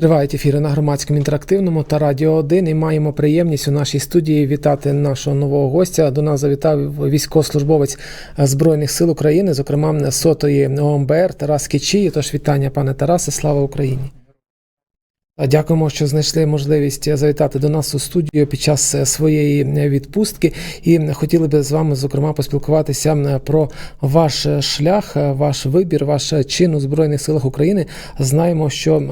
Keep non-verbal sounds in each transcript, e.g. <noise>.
Тривають ефіри на громадському інтерактивному та Радіо 1 і маємо приємність у нашій студії вітати нашого нового гостя. До нас завітав військовослужбовець Збройних сил України, зокрема сотої ОМБР Тарас Кічі. Тож вітання, пане Тарасе, слава Україні. Дякуємо, що знайшли можливість завітати до нас у студію під час е, своєї відпустки. І хотіли би з вами, зокрема, поспілкуватися е, про ваш шлях, е, ваш вибір, ваш чин у Збройних силах України. Знаємо, що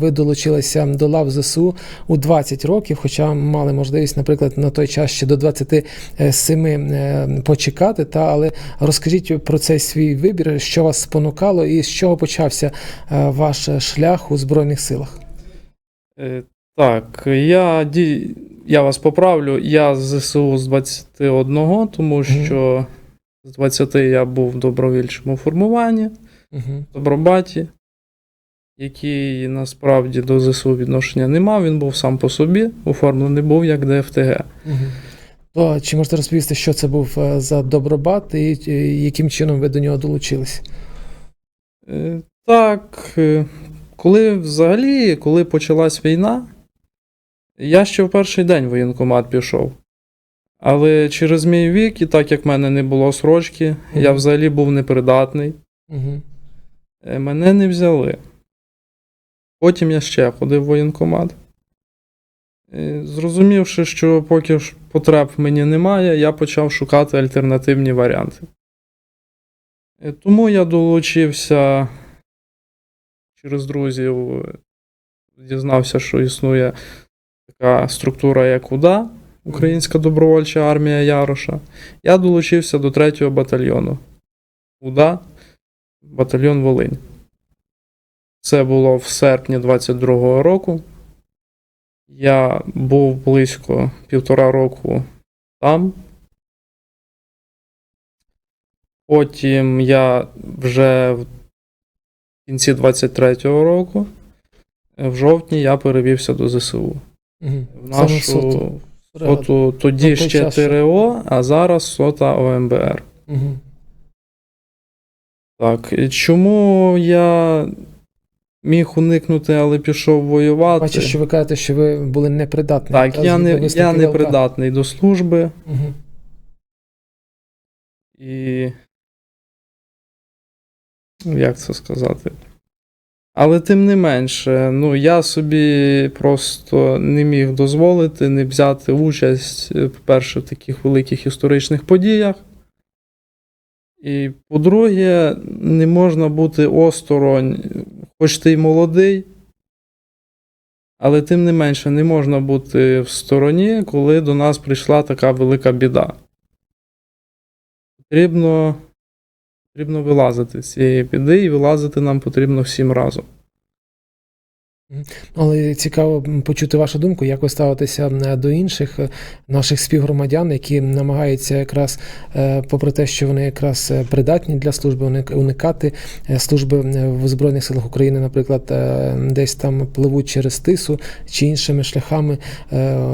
ви долучилися до лав ЗСУ у 20 років, хоча мали можливість, наприклад, на той час ще до 27 почекати. Та але розкажіть про цей свій вибір, що вас спонукало, і з чого почався ваш шлях у Збройних силах. Е, Так, я, я вас поправлю. Я з ЗСУ з 21, тому що з 20 я був в добровільчому формуванні, Угу. в Добробаті, який насправді до ЗСУ відношення не мав. Він був сам по собі, оформлений був як ДФТГ. Угу. То чи можете розповісти, що це був е, за добробат і яким чином ви до нього долучились? Е, Так, коли взагалі, коли почалась війна, я ще в перший день в воєнкомат пішов. Але через мій вік, і так як в мене не було срочки, я взагалі був непридатний, е, мене не взяли. Потім я ще ходив в воєнкомат. Е, Зрозумівши, що поки ж потреб мені немає, я почав шукати альтернативні варіанти. Е, Тому я долучився через друзів, е, дізнався, що існує така структура, як УДА, Українська добровольча армія Яроша. Я долучився до 3-го батальйону. УДА, батальйон Волинь. Це було в серпні 22-го року. Я був близько півтора року там. Потім я вже в кінці 23-го року, е, в жовтні, я перевівся до ЗСУ. Угу. В нашу соту, тоді На ще час. ТРО, а зараз сота ОМБР. Угу. Так, і чому я міг уникнути, але пішов воювати? Бачу, що ви кажете, що ви були непридатні. Так, я не, я не придатний до служби Угу. і. Ну, Як це сказати? Але тим не менше, ну я собі просто не міг дозволити не взяти участь, е, по-перше, в таких великих історичних подіях. І по-друге, не можна бути осторонь, хоч ти й молодий, але тим не менше не можна бути в стороні, коли до нас прийшла така велика біда. Потрібно, потрібно вилазити з цієї біди, і вилазити нам потрібно всім разом. Але цікаво почути вашу думку, як ви ставитеся до інших е, наших співгромадян, які намагаються якраз, е, попри те, що вони якраз е, придатні для служби, уникати служби в Збройних силах України, наприклад, десь там пливуть через тису чи іншими шляхами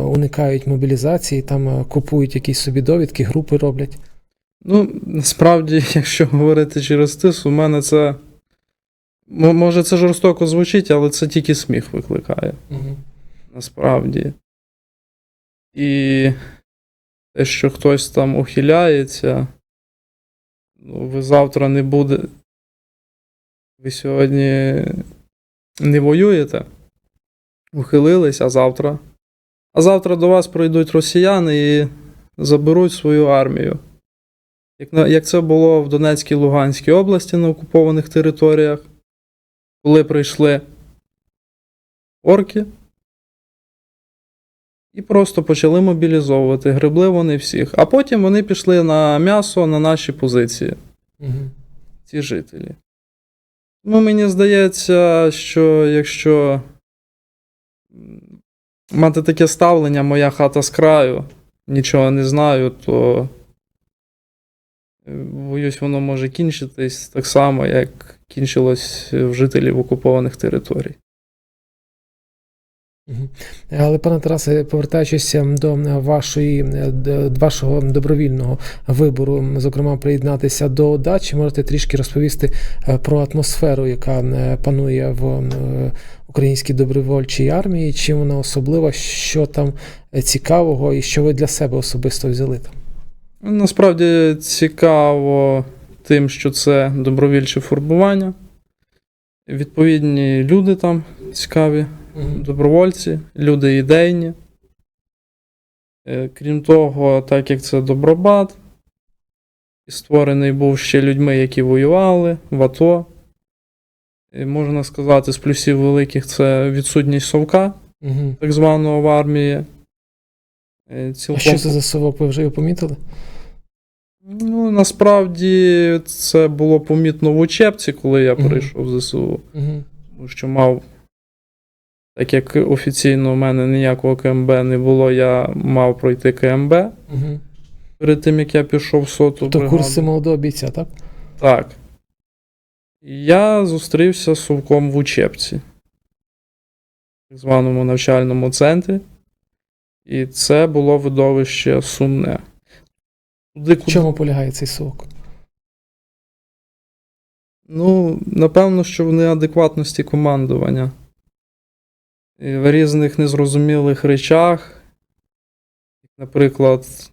уникають мобілізації, там купують якісь собі довідки, групи роблять. Ну, насправді, <laughs> якщо говорити через тис, у мене це. Може, це жорстоко звучить, але це тільки сміх викликає. Угу. насправді. І те, що хтось там ухиляється, ну, ви завтра не буде. Ви сьогодні не воюєте, ухилились, а завтра. А завтра до вас прийдуть росіяни і заберуть свою армію. Як, як це було в Донецькій Луганській області на окупованих територіях, коли прийшли орки, і просто почали мобілізовувати. Гребли вони всіх. А потім вони пішли на м'ясо на наші позиції, Угу. ці жителі. Тому мені здається, що якщо мати таке ставлення, моя хата з краю, нічого не знаю, то боюсь, воно може кінчитись так само, як кінчилось в жителів окупованих територій. Але, пане Тарасе, повертаючись ем, до вашої, е, д- вашого добровільного вибору, зокрема, приєднатися до ОДА, чи можете трішки розповісти е, про атмосферу, яка е, панує в українській добровольчій армії, чим вона особлива, що там цікавого і що ви для себе особисто взяли там? Насправді цікаво тим, що це добровільче формування. Відповідні люди там цікаві, добровольці, люди ідейні. Е, Крім того, так як це Добробат, створений був ще людьми, які воювали в АТО. І можна сказати, з плюсів великих це відсутність совка, так званого в армії. Е, А що це за совок, ви вже його помітили? Ну, насправді це було помітно в учебці, коли я Мгм. прийшов в ЗСУ, Угу. тому що мав, так як офіційно у мене ніякого КМБ не було, я мав пройти КМБ Угу. перед тим, як я пішов в соту. То бригаду. курси молодого бійця, так? Так. Я зустрівся з Совком в учебці, в так званому навчальному центрі. І це було видовище сумне. Туди, В чому полягає цей совок? Ну, напевно, що в неадекватності командування. І в різних незрозумілих речах. Наприклад,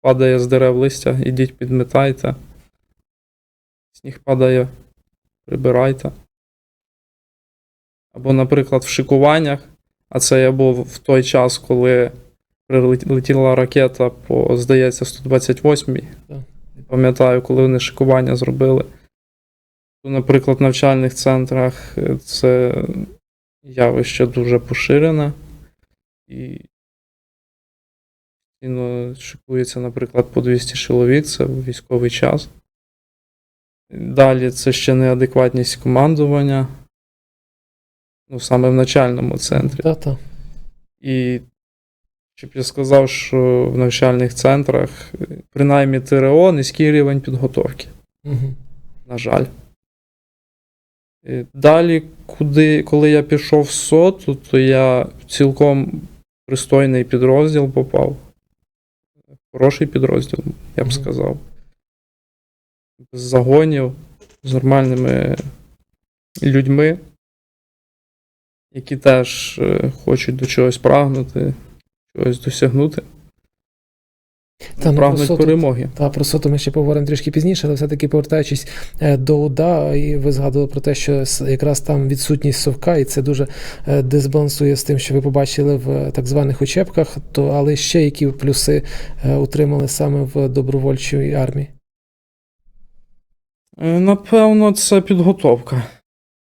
падає з дерев листя, ідіть підметайте. Сніг падає, прибирайте. Або, наприклад, в шикуваннях, а це я був в той час, коли прилетіла ракета по, здається, 128-й. Не пам'ятаю, коли вони шикування зробили. Наприклад, в навчальних центрах е, це явище дуже поширене. І постійно шикується, наприклад, по 200 чоловік, це в військовий час. Далі це ще неадекватність командування. Ну, саме в навчальному центрі. Та-та. І щоб я сказав, що в навчальних центрах, принаймні ТРО, низький рівень підготовки, Угу. на жаль. Е, Далі, куди, коли я пішов в СОТу, то я в цілком пристойний підрозділ попав. Хороший підрозділ, я б сказав. Без загонів, з нормальними людьми, які теж е, хочуть до чогось прагнути, чогось досягнути, Та, ну, прагнуть про СОТу- перемоги. Та про СОТу ми ще поговоримо трішки пізніше, але все-таки повертаючись е, до УДА, і ви згадували про те, що якраз там відсутність совка, і це дуже е, дисбалансує з тим, що ви побачили в так званих учебках. То але ще які плюси утримали саме в добровольчій армії? Напевно, це підготовка.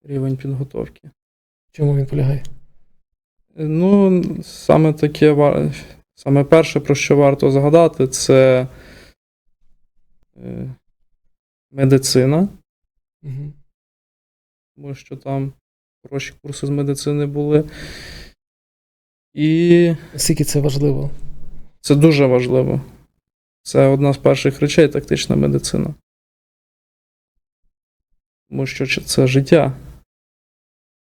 Рівень підготовки. Чому він полягає? Е, Ну, саме таке, саме перше, про що варто згадати, це е, медицина, Угу. тому що там хороші курси з медицини були. І Наскільки це важливо? це дуже важливо. Це одна з перших речей тактична медицина. Тому що це життя.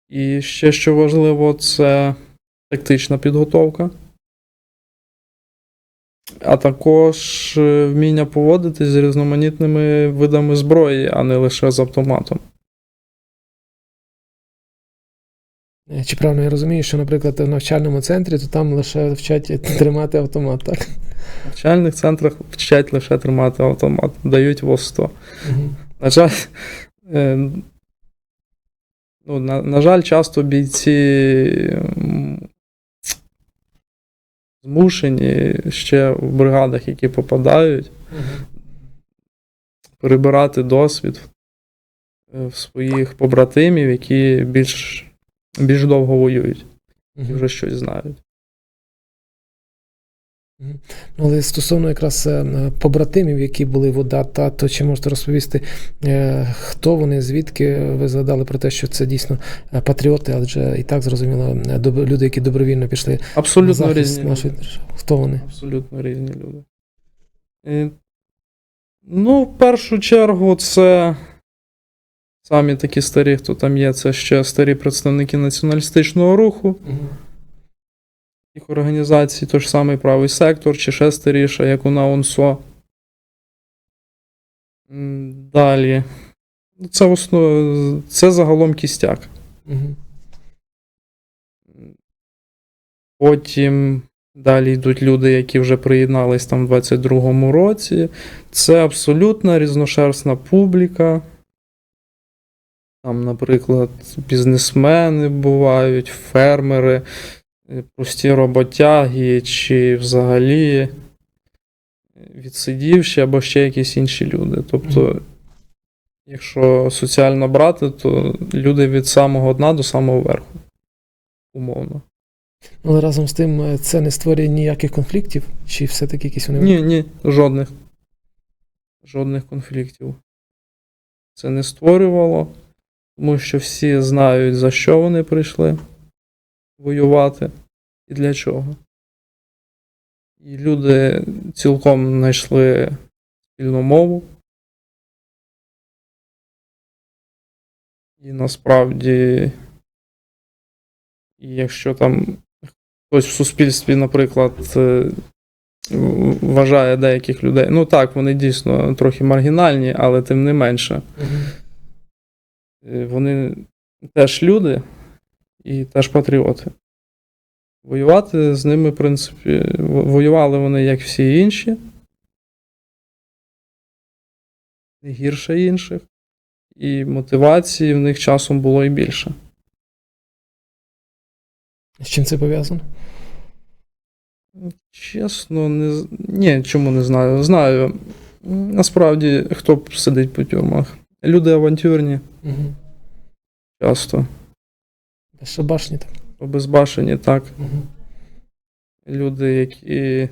І ще що важливо, це тактична підготовка. А також е, вміння поводитись з різноманітними видами зброї, а не лише з автоматом. Е, Чи правильно я розумію, що, наприклад, в навчальному центрі, то там лише вчать тримати автомат, так? В навчальних центрах вчать лише тримати автомат, дають ВОЗ-100. Угу. На жаль, е, ну, на, на жаль, часто бійці змушені ще в бригадах, які попадають, перебирати досвід е, в своїх побратимів, які більш, більш довго воюють і вже щось знають. Ну, Але стосовно якраз е, побратимів, які були в ОДА, та то чи можете розповісти, е, хто вони, звідки ви згадали про те, що це дійсно е, патріоти, адже і так зрозуміло, люди, які добровільно пішли на Абсолютно захист різні. нашої держави. Хто вони? Абсолютно різні люди. Ну, в першу чергу, це самі такі старі, хто там є, це ще старі представники націоналістичного руху, їх організацій, той ж самий правий сектор, чи ще старіша, як у ОНСО. Далі. Ну, Це, основ... це загалом кістяк. Мгм. Потім далі йдуть люди, які вже приєднались там в 22-му році. Це абсолютно різношерстна публіка. Там, наприклад, бізнесмени бувають, фермери, прості роботяги, чи взагалі відсидівші або ще якісь інші люди. Тобто, якщо соціально брати, то люди від самого дна до самого верху. Умовно. Але разом з тим е, це не створює ніяких конфліктів, чи все-таки якісь вони. Ні, ні, жодних. Жодних конфліктів. Це не створювало, тому що всі знають, за що вони прийшли воювати і для чого. І люди цілком знайшли спільну мову. І насправді, якщо там хтось в суспільстві, наприклад, е, вважає деяких людей. Ну так, вони дійсно трохи маргінальні, але тим не менше. Е, Вони теж люди і теж патріоти. Воювати з ними, в принципі, воювали вони, як всі інші. Не гірше інших. І мотивації в них часом було і більше. З чим це пов'язано? Чесно, не ні, чому не знаю. Знаю. Насправді, хто сидить по тюрмах. Люди авантюрні Угу. часто. Безшабашні там. Обезбашені, так. Угу. Люди, які,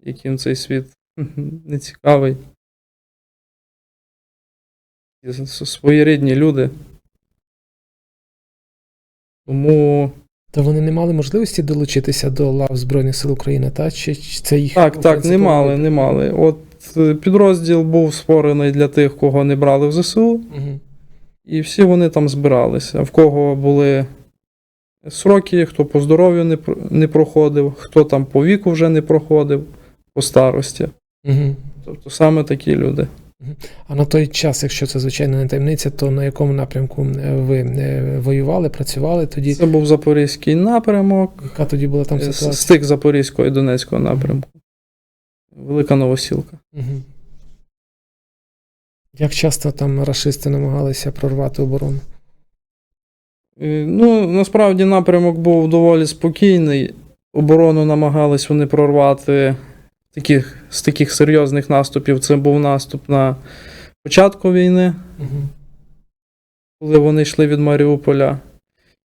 яким цей світ не цікавий. Своєрідні люди. Тому То вони не мали можливості долучитися до лав Збройних сил України, та? Чи, це їх. Так, так, не мали, не мали. От е, підрозділ був створений для тих, кого не брали в ЗСУ, Мгм. І всі вони там збиралися. В кого були сроки, хто по здоров'ю не, не проходив, хто там по віку вже не проходив, по старості. Мгм. Тобто саме такі люди. А на той час, якщо це звичайно не таємниця, то на якому напрямку е, ви е, воювали, працювали тоді? Це був Запорізький напрямок, Яка тоді була там е, ситуація? стик Запорізького і Донецького напрямку. Велика Новосілка. Угу. Як часто там рашисти намагалися прорвати оборону? Е, Ну, насправді напрямок був доволі спокійний. Оборону намагались вони прорвати таких, з таких серйозних наступів. Це був наступ на початку війни, Угу. коли вони йшли від Маріуполя.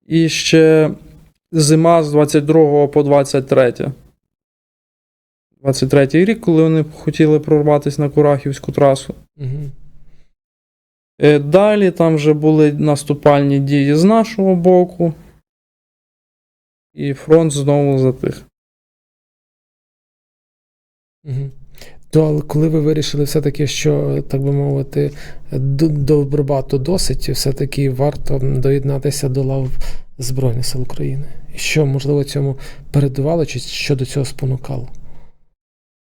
І ще зима з 22 по 23. 23 рік, коли вони хотіли прорватися на Курахівську трасу. Угу. Е, Далі там вже були наступальні дії з нашого боку. І фронт знову затих. Угу. То але коли ви вирішили все-таки, що, так би мовити, до Добробату досить, все-таки варто доєднатися до лав Збройних сил України. І що, можливо, цьому передувало, чи що до цього спонукало?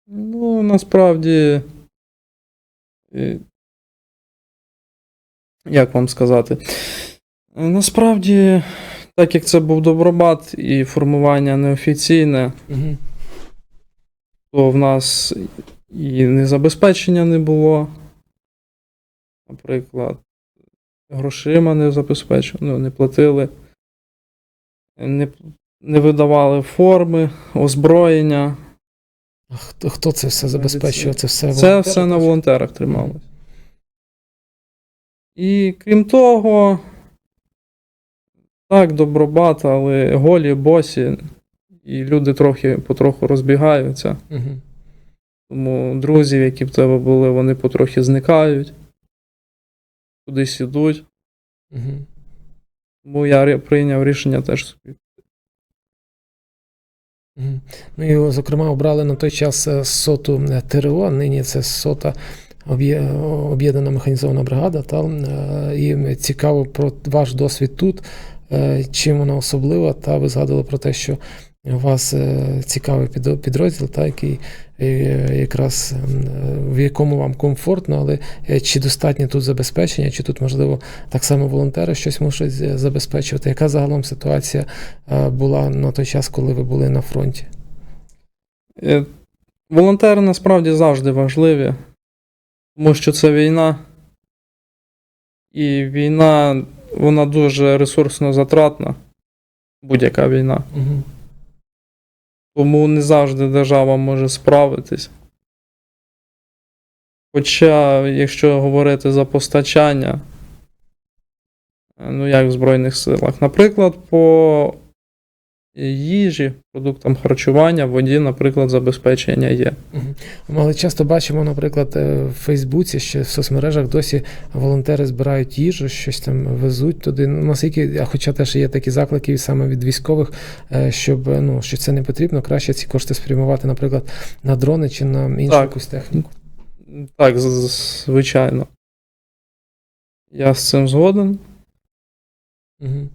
Ну, насправді. Як вам сказати? Насправді, так як це був Добробат і формування неофіційне, Угу. то в нас і незабезпечення не було. Наприклад, грошима не забезпечено, ну, не платили, не, не видавали форми, озброєння. А хто, хто це все забезпечує? Це все Це все на волонтерах трималось. І крім того, так, добробат, але голі, босі, і люди трохи потроху розбігаються. Угу. Тому друзів, які в тебе були, вони потрохи зникають, кудись ідуть. Угу. Тому я прийняв рішення теж собі. Ну і, зокрема, обрали на той час е, соту е, ТРО, нині це сота об'єднана механізована бригада. Та, е, і цікаво про ваш досвід тут, е, чим вона особлива. Та ви згадували про те, що у вас е, цікавий підрозділ, та, який якраз в якому вам комфортно, але чи достатньо тут забезпечення, чи тут, можливо, так само волонтери щось можуть забезпечувати? Яка загалом ситуація була на той час, коли ви були на фронті? Волонтери насправді завжди важливі, тому що це війна. І війна, вона дуже ресурсно затратна. Будь-яка війна. Угу. Тому не завжди держава може справитись. Хоча, якщо говорити за постачання, е, ну як в Збройних силах, наприклад, по їжі, продуктам харчування, воді, наприклад, забезпечення є. Мгм. Але часто бачимо, наприклад, е, в Фейсбуці, ще в соцмережах досі волонтери збирають їжу, щось там везуть туди. Ну, наскільки, а хоча теж є такі заклики саме від військових, е, щоб е, ну, що це не потрібно, краще ці кошти спрямувати, наприклад, на дрони чи на іншу Так. якусь техніку. Так, звичайно. Я з цим згоден. Угу.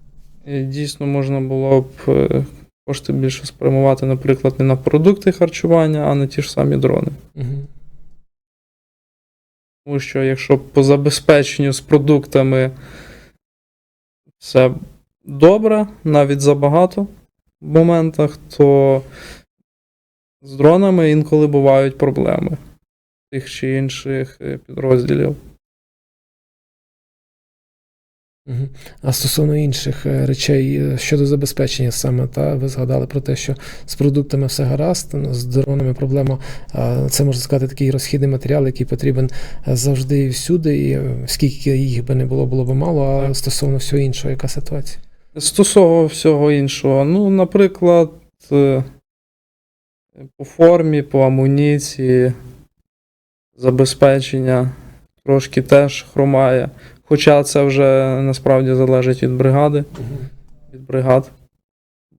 Дійсно можна було б е, кошти більше спрямувати, наприклад, не на продукти харчування, а на ті ж самі дрони. Угу. Тому що якщо по забезпеченню з продуктами все добре, навіть забагато в моментах, то з дронами інколи бувають проблеми тих чи інших е, підрозділів. А стосовно інших е, речей е, щодо забезпечення саме, та ви згадали про те, що з продуктами все гаразд, ну, з дронами проблема. Це можна сказати такий розхідний матеріал, який потрібен е, завжди і всюди, і скільки їх би не було, було б мало. А Так. стосовно всього іншого, яка ситуація? Стосовно всього іншого, ну, наприклад, по формі, по амуніції, забезпечення трошки теж хромає. Хоча це вже насправді залежить від бригади, від бригад.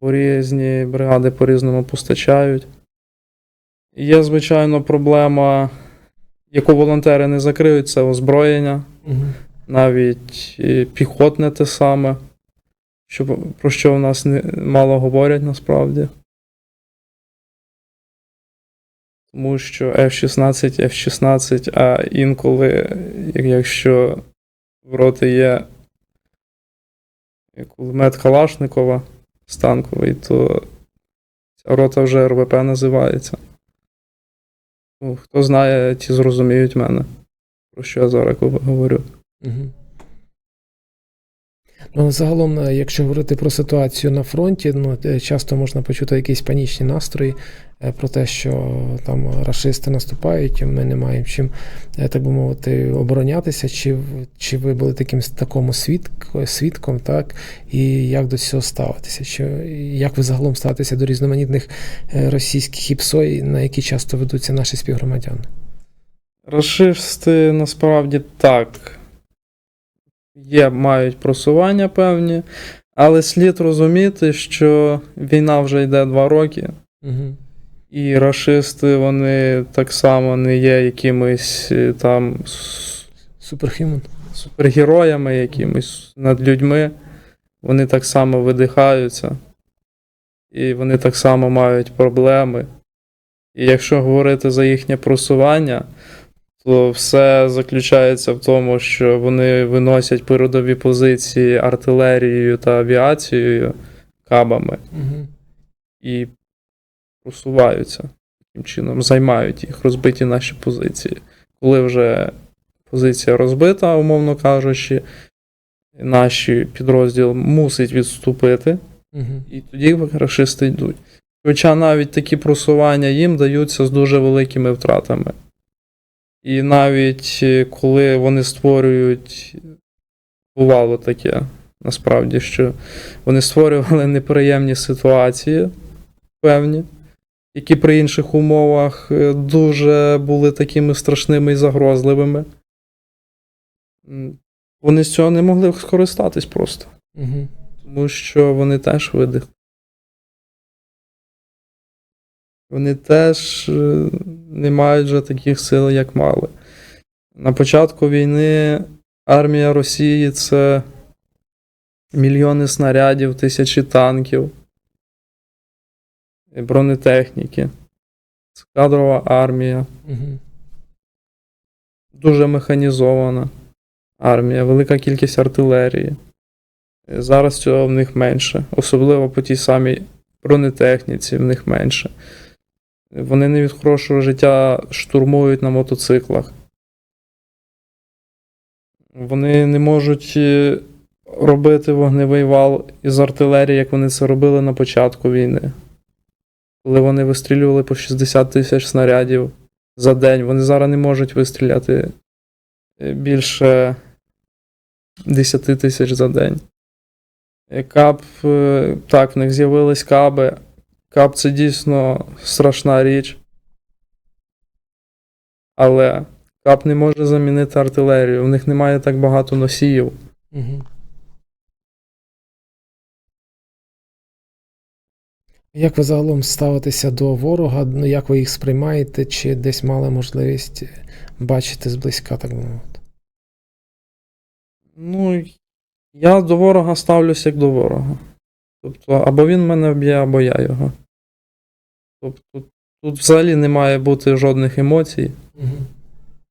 Бо різні бригади по-різному постачають. Є, звичайно, проблема, яку волонтери не закриють, це озброєння навіть піхотне те саме, що, про що в нас не, мало говорять насправді. Тому що F-16, F-16, а інколи, якщо в роти є кулемет Калашникова станковий, то ця рота вже РВП називається. Ну, Хто знає, ті зрозуміють мене, про що я зараз говорю. Угу. Ну, загалом, е, якщо говорити про ситуацію на фронті, ну е, часто можна почути якісь панічні настрої е, про те, що там рашисти наступають, ми не маємо чим, так би мовити, оборонятися. Чи, чи ви були таким такому свідк, свідком, так? І як до цього ставитися? Чи як ви загалом ставитеся до різноманітних російських іпсой, на які часто ведуться наші співгромадяни? Рашисти насправді так. Є, мають просування певні, але слід розуміти, що війна вже йде два роки, Угу. і рашисти вони так само не є якимись е, там супергероями, якимись над людьми. Вони так само видихаються, і вони так само мають проблеми. І якщо говорити за їхнє просування, то все заключається в тому, що вони виносять передові позиції артилерією та авіацією, кабами Угу. і просуваються таким чином, займають їх, розбиті наші позиції. Коли вже позиція розбита, умовно кажучи, наш підрозділ мусить відступити, Угу. і тоді рашисти йдуть. Хоча навіть такі просування їм даються з дуже великими втратами. І навіть е, коли вони створюють, бувало таке, насправді, що вони створювали неприємні ситуації певні, які при інших умовах е, дуже були такими страшними і загрозливими. Вони з цього не могли скористатись просто, Угу. тому що вони теж видих. Вони теж е, не мають вже таких сил, як мали. На початку війни армія Росії це мільйони снарядів, тисячі танків, бронетехніки. Це кадрова армія, Угу. дуже механізована армія, велика кількість артилерії. Е, Зараз цього в них менше, особливо по тій самій бронетехніці, в них менше. Вони не від хорошого життя штурмують на мотоциклах. Вони не можуть е, робити вогневий вал із артилерії, як вони це робили на початку війни. Коли вони вистрілювали по 60 тисяч снарядів за день, вони зараз не можуть вистріляти е, більше 10 тисяч за день. Е, Кап, так, в них з'явились каби. Кап це дійсно страшна річ. Але кап не може замінити артилерію. У них немає так багато носіїв. Угу. Як ви загалом ставитеся до ворога? Ну, як ви їх сприймаєте, чи десь мали можливість бачити зблизька, так би мовити? Ну, я до ворога ставлюся як до ворога. Тобто, або він мене вб'є, або я його. Тобто, тут взагалі не має бути жодних емоцій, Угу.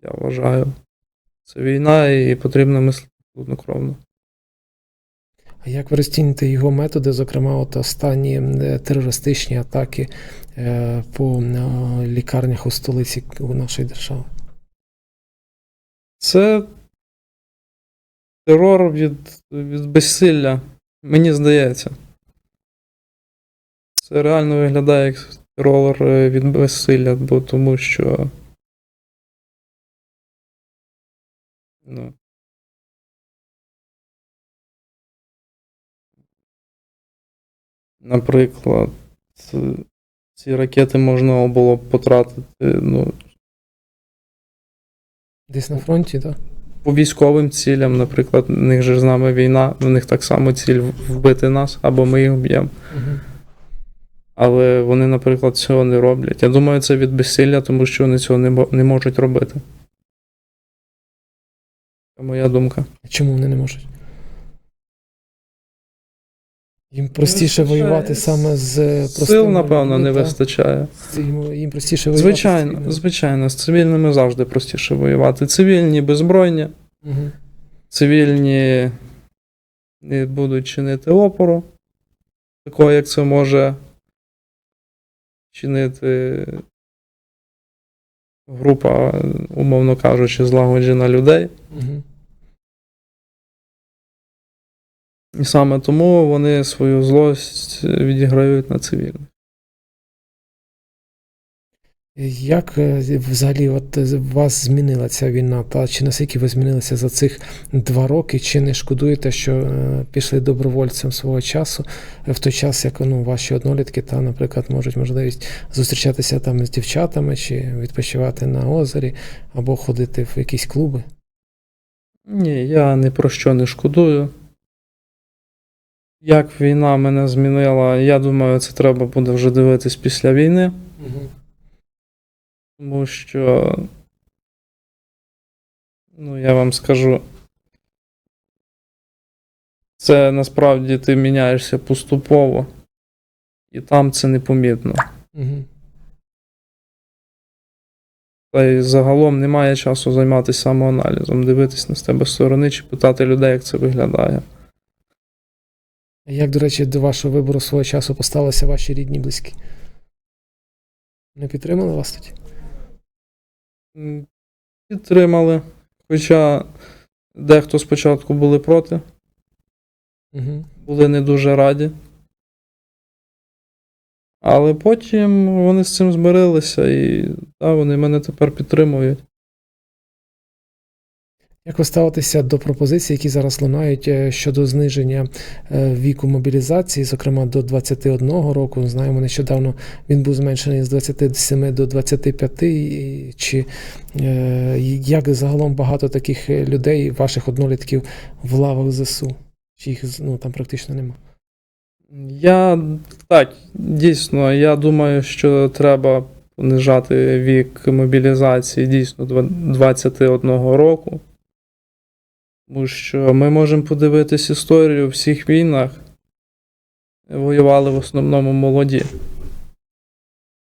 я вважаю. Це війна і потрібно мислити хладнокровно. А як ви розцінюєте його методи, зокрема, от останні е, терористичні атаки е, по е, лікарнях у столиці у нашої держави? Це терор від, від безсилля, мені здається. Це реально виглядає як терор е, від безсилля, бо тому що. Ну. Наприклад, ці ракети можна було б потратити ну, Десь на фронті, так? по військовим цілям, наприклад, в них же з нами війна, в них так само ціль вбити нас, або ми їх б'ємо. Угу. Але вони, наприклад, цього не роблять. Я думаю, це від безсилля, тому що вони цього не, не можуть робити. Це моя думка. Чому вони не можуть? Їм простіше воювати саме з простими Сил, напевно, не та? вистачає. Їм, їм простіше воювати. Звичайно, звичайно, з цивільними завжди простіше воювати. Цивільні беззбройні, Угу. цивільні не будуть чинити опору, такого, як це може чинити група, умовно кажучи, злагоджена людей. Угу. І саме тому вони свою злость відіграють на цивільних. Як е, взагалі от е, вас змінила ця війна? Та чи наскільки ви змінилися за цих два роки? Чи не шкодуєте, що е, пішли добровольцем свого часу в той час, як ну, ваші однолітки та, наприклад, можуть можливість зустрічатися там з дівчатами, чи відпочивати на озері, або ходити в якісь клуби? Ні, я ні про що не шкодую. Як війна мене змінила, я думаю, це треба буде вже дивитись після війни. Угу. Тому що, ну, я вам скажу, це насправді ти міняєшся поступово, і там це непомітно. Угу. Та й загалом немає часу займатися самоаналізом, дивитись на себе сторони чи питати людей, як це виглядає. Як, до речі, до вашого вибору свого часу поставилися ваші рідні близькі? Не підтримали вас тоді? Підтримали. Хоча дехто спочатку були проти, Угу. були не дуже раді. Але потім вони з цим змирилися і да, вони мене тепер підтримують. Як ви ставитеся до пропозицій, які зараз лунають е, щодо зниження е, віку мобілізації, зокрема до 21 року? Знаємо, нещодавно він був зменшений з 27 до 25. І Чи е, як загалом багато таких людей, ваших однолітків в лавах ЗСУ? Чи їх ну, там практично нема? Я так, дійсно, я думаю, що треба понижати вік мобілізації дійсно два- 21 року. Тому що ми можемо подивитись історію в всіх війнах. Воювали в основному молоді.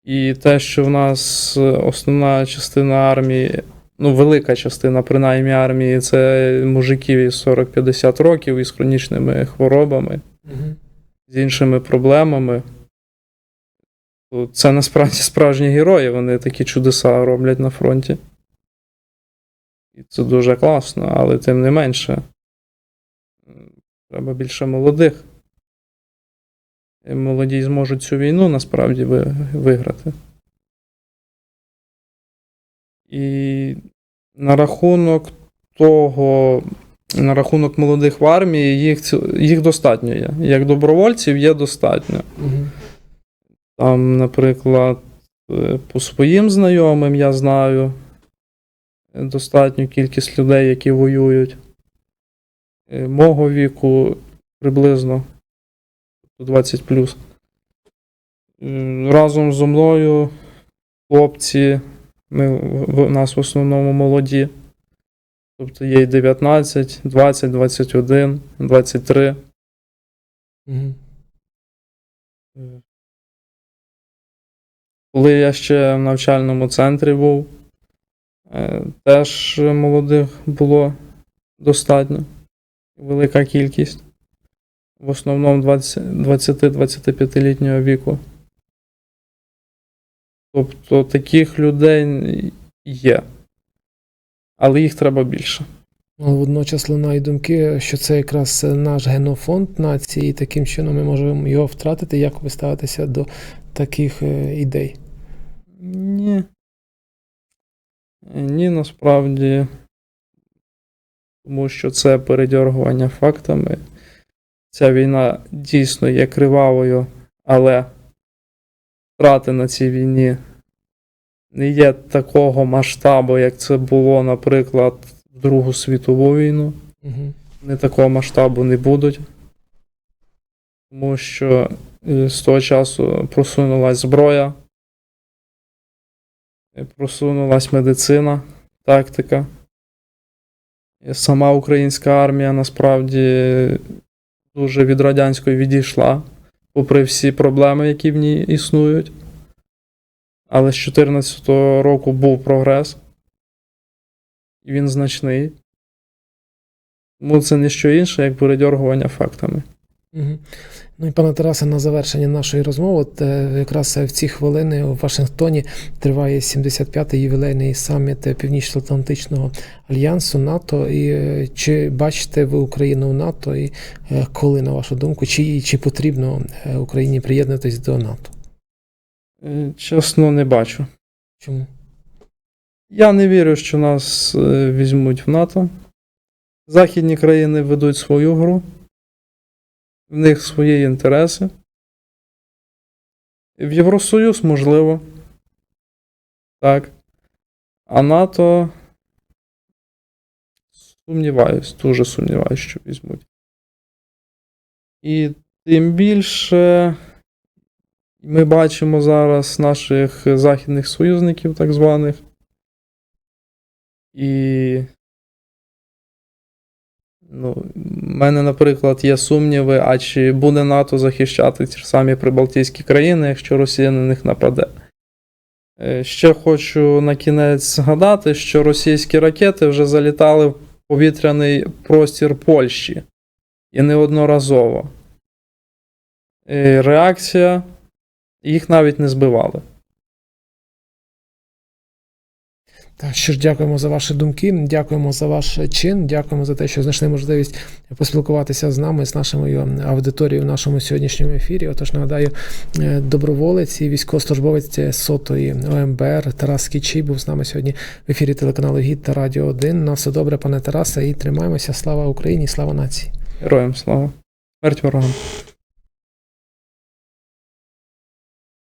І те, що в нас основна частина армії, ну, велика частина, принаймні, армії, це мужиків із 40-50 років із хронічними хворобами, Угу. з іншими проблемами. Це насправді справжні герої, вони такі чудеса роблять на фронті. І це дуже класно, але тим не менше. Треба більше молодих. І молоді зможуть цю війну насправді виграти. І на рахунок того, на рахунок молодих в армії, їх, їх достатньо є. Як добровольців є достатньо. Угу. Там, наприклад, е, по своїм знайомим я знаю достатню кількість людей, які воюють. Е, Мого віку приблизно 20 плюс. Разом зі мною хлопці, ми, в, нас в основному молоді. Тобто є й 19, 20, 21, 23. Угу. Коли я ще в навчальному центрі був, е, теж молодих було достатньо. Велика кількість. В основному 20 20-25-літнього віку. Тобто таких людей є. Але їх треба більше. Але водночас лунають думки, що це якраз наш генофонд нації, і таким чином ми можемо його втратити. Як ви ставитеся до таких е, ідей? Ні. Ні, насправді. Тому що це передергування фактами. Ця війна дійсно є кривавою, але втрати на цій війні не є такого масштабу, як це було, наприклад, в Другу світову війну. Угу. Не такого масштабу не будуть. Тому що е, з того часу просунулась зброя, просунулась медицина, тактика. Сама українська армія насправді дуже від радянської відійшла, попри всі проблеми, які в ній існують. Але з 2014 року був прогрес, і він значний. Тому це не що інше, як передергування фактами. Угу. Ну і пане Тарасе, на завершення нашої розмови, от, е, якраз в ці хвилини у Вашингтоні триває 75-й ювілейний саміт Північно-Атлантичного альянсу НАТО. І е, чи бачите ви Україну в НАТО, і е, коли, на вашу думку, чи, чи потрібно е, Україні приєднатись до НАТО? Е, Чесно, не бачу. Чому? Я не вірю, що нас е, візьмуть в НАТО. Західні країни ведуть свою гру, в них свої інтереси. В Євросоюз можливо. Так. А НАТО. Сумніваюсь, дуже сумніваюсь, що візьмуть. І тим більше ми бачимо зараз наших західних союзників, так званих. І. Ну, в мене, наприклад, є сумніви, а чи буде НАТО захищати ті ж самі прибалтійські країни, якщо Росія на них нападе. Е, Ще хочу на кінець згадати, що російські ракети вже залітали в повітряний простір Польщі і неодноразово. Е, Реакція їх навіть не збивали. Що ж дякуємо за ваші думки, дякуємо за ваш чин, дякуємо за те, що знайшли можливість поспілкуватися з нами, з нашою аудиторією в нашому сьогоднішньому ефірі. Отож, нагадаю, е, доброволець і військовослужбовець сотої ОМБР Тарас Кічий був з нами сьогодні в ефірі телеканалу Гід та Радіо 1. На все добре, пане Тарасе, і тримаємося. Слава Україні, слава нації. Героям слава. Смерть ворогам.